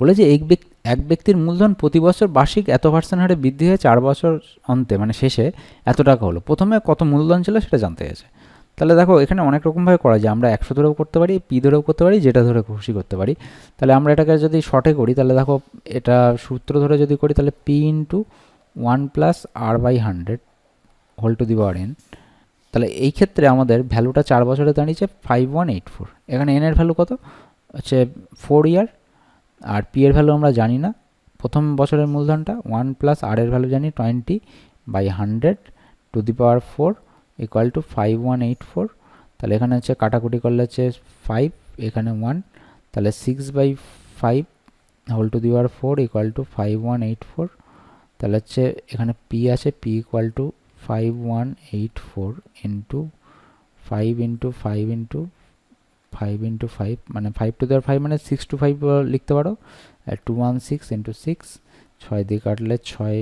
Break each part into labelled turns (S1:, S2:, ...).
S1: বলে যে এক ব্যক্তি এক ব্যক্তির মূলধন প্রতি বছর বার্ষিক এত পার্সেন্ট হারে বৃদ্ধি হয়ে চার বছর অন্তে মানে শেষে এত টাকা হলো। প্রথমে কত মূলধন ছিল সেটা জানতে গেছে তাহলে দেখো, এখানে অনেক রকমভাবে করা যায়। আমরা একশো ধরেও করতে পারি, পি ধরেও করতে পারি যেটা ধরে খুশি করতে পারি। তাহলে আমরা এটাকে যদি শর্টে করি, তাহলে দেখো, এটা সূত্র ধরে যদি করি, তাহলে P into one plus R by hundred whole to the power N তাহলে এই ক্ষেত্রে আমাদের ভ্যালুটা চার বছরে দাঁড়িয়েছে ফাইভ ওয়ান এইট ফোর এখানে এনের ভ্যালু কত? হচ্ছে ফোর ইয়ার আর পি এর ভ্যালু আমরা জানি না। প্রথম বছরের মূলধনটা ওয়ান প্লাস আর এর ভ্যালু জানি twenty by hundred to the power four equal to five one eight four তাহলে এখানে হচ্ছে কাটাকুটি করলে হচ্ছে ফাইভ এখানে ওয়ান তাহলে six by five whole to the power four equal to five one eight four তাহলে হচ্ছে এখানে পি আছে P equal to five one eight four into five into five into five into five মানে five to দেওয়ার five মানে six two five লিখতে পারো। Two one six into six ছয় দিয়ে কাটলে ছয়,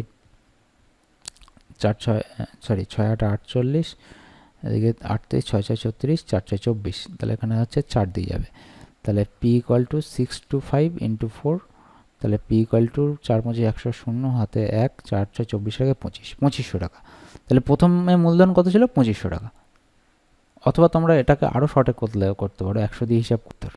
S1: চার ছয় সরি ছয় আট আটচল্লিশ এদিকে আট থেকে ছয় ছয় ছত্রিশ, চার ছয় চব্বিশ। তাহলে এখানে হচ্ছে চার দিয়ে যাবে। তাহলে P equal to six two five into four তাহলে পি ইকুয়াল টু চার পঁচিশ একশো শূন্য, হাতে এক, চার ছয় চব্বিশ টাকা পঁচিশ, পঁচিশশো টাকা। তাহলে প্রথমে মূলধন কত ছিল? পঁচিশশো টাকা। অথবা তোমরা এটাকে আরও শর্টে করতে পারো একশো দিয়ে হিসাব করতে পারো।